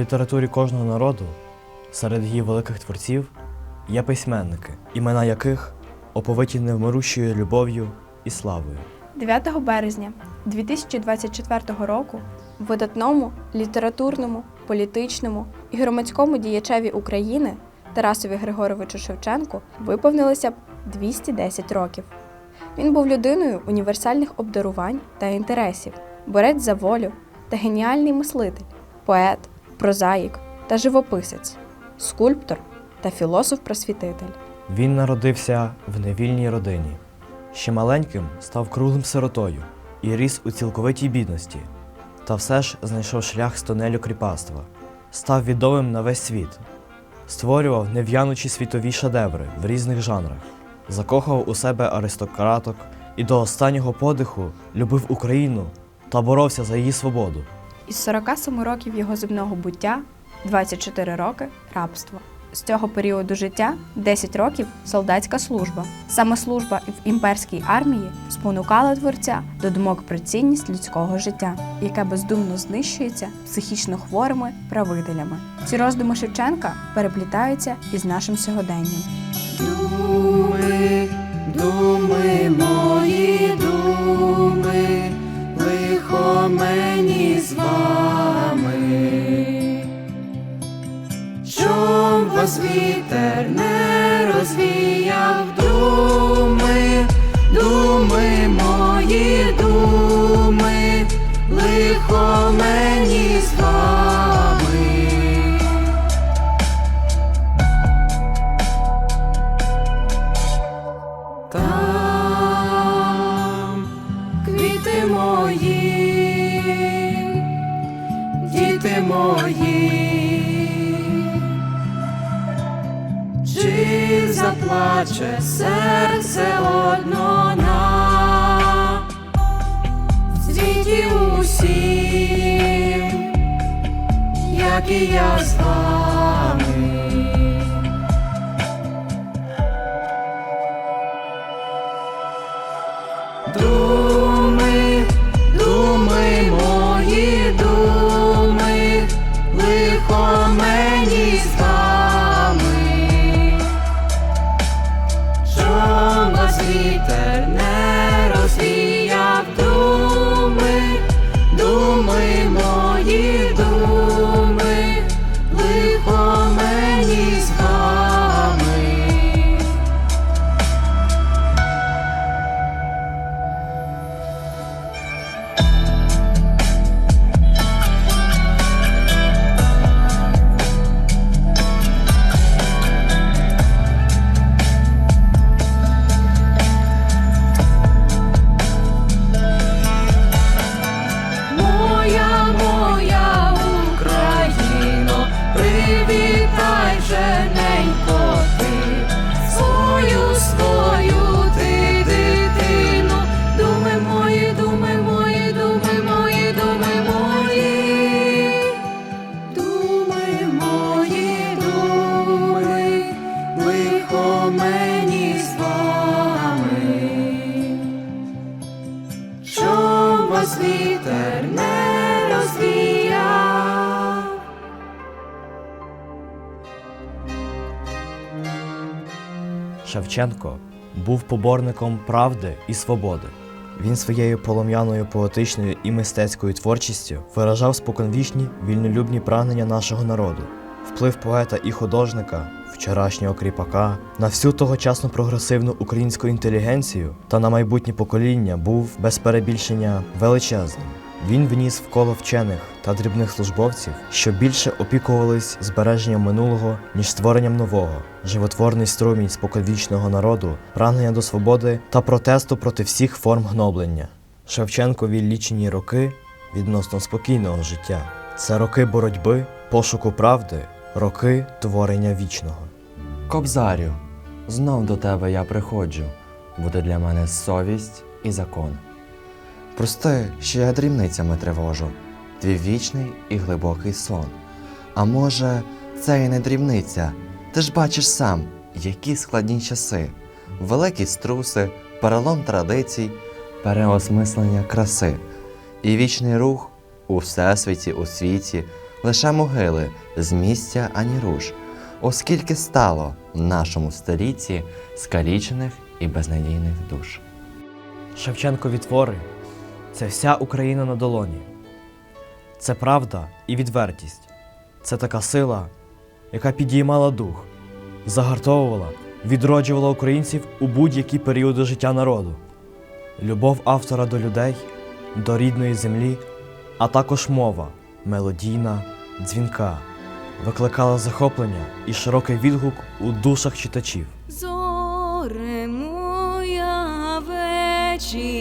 літературі кожного народу, серед її великих творців, є письменники, імена яких оповиті невмирущою любов'ю і славою. 9 березня 2024 року видатному літературному, політичному і громадському діячеві України Тарасові Григоровичу Шевченку виповнилося б 210 років. Він був людиною універсальних обдарувань та інтересів, борець за волю та геніальний мислитель, поет, прозаїк та живописець, скульптор та філософ-просвітитель. Він народився в невільній родині. Ще маленьким став круглим сиротою і ріс у цілковитій бідності, та все ж знайшов шлях з тонелю кріпацтва, став відомим на весь світ, створював нев'янучі світові шедеври в різних жанрах, закохав у себе аристократок і до останнього подиху любив Україну та боровся за її свободу. Із 47 років його земного буття 24 роки рабство. З цього періоду життя 10 років солдатська служба. Саме служба в імперській армії спонукала творця до думок про цінність людського життя, яке бездумно знищується психічно хворими правителями. Ці роздуми Шевченка переплітаються із нашим сьогоденням. Думи, думи, мої думи, лихо мені Щоб вітер не розвіяв думи, думи, мої думи, лихо мені з вами. Там квіти мої, діти мої, заплаче серце одно на в світі усім, як і я з вами. That. Ciebie także Шевченко був поборником правди і свободи. Він своєю полум'яною поетичною і мистецькою творчістю виражав споконвічні вільнолюбні прагнення нашого народу. Вплив поета і художника, вчорашнього кріпака, на всю тогочасну прогресивну українську інтелігенцію та на майбутнє покоління був без перебільшення величезним. Він вніс в коло вчених та дрібних службовців, що більше опікувались збереженням минулого, ніж створенням нового, животворний струмінь споконвічного народу, прагнення до свободи та протесту проти всіх форм гноблення. Шевченкові лічені роки відносно спокійного життя. Це роки боротьби, пошуку правди, роки творення вічного. Кобзарю, знов до тебе я приходжу, буде для мене совість і закон. Прости, що я дрібницями тривожу, твій вічний і глибокий сон. А може, це і не дрібниця, ти ж бачиш сам, які складні часи, великі струси, перелом традицій, переосмислення краси, і вічний рух у всесвіті, у світі, лише могили з місця ані руш, оскільки стало в нашому столітті скалічених і безнадійних душ. Шевченкові твори це вся Україна на долоні. Це правда і відвертість. Це така сила, яка підіймала дух, загартовувала, відроджувала українців у будь-які періоди життя народу. Любов автора до людей, до рідної землі, а також мова мелодійна, дзвінка, викликала захоплення і широкий відгук у душах читачів. Зоре моя вечірня,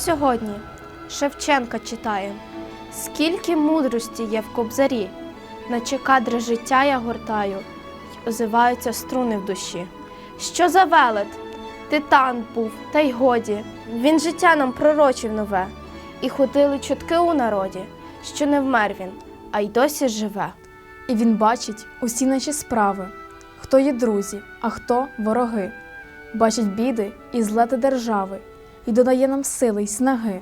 сьогодні Шевченка читаємо. Скільки мудрості є в кобзарі, наче кадри життя я гортаю, й озиваються струни в душі. Що за велет? Титан був, та й годі. Він життя нам пророчив нове, і ходили чутки у народі, що не вмер він, а й досі живе. І він бачить усі наші справи, хто є друзі, а хто вороги. Бачить біди і злети держави, і додає нам сили й снаги,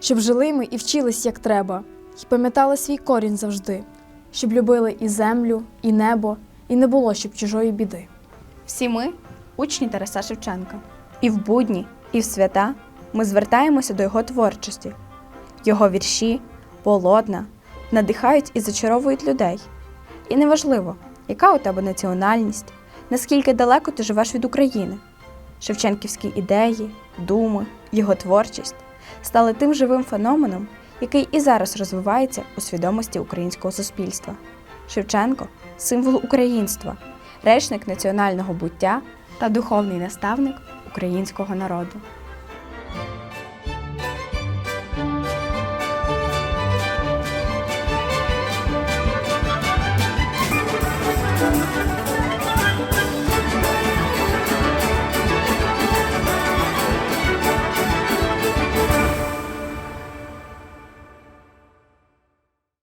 щоб жили ми і вчились як треба, і пам'ятали свій корінь завжди, щоб любили і землю, і небо, і не було щоб чужої біди. Всі ми учні Тараса Шевченка. І в будні, і в свята ми звертаємося до його творчості. Його вірші, полотна надихають і зачаровують людей. І неважливо, яка у тебе національність, наскільки далеко ти живеш від України. Шевченківські ідеї, думи, його творчість стали тим живим феноменом, який і зараз розвивається у свідомості українського суспільства. Шевченко символ українства, речник національного буття та духовний наставник українського народу.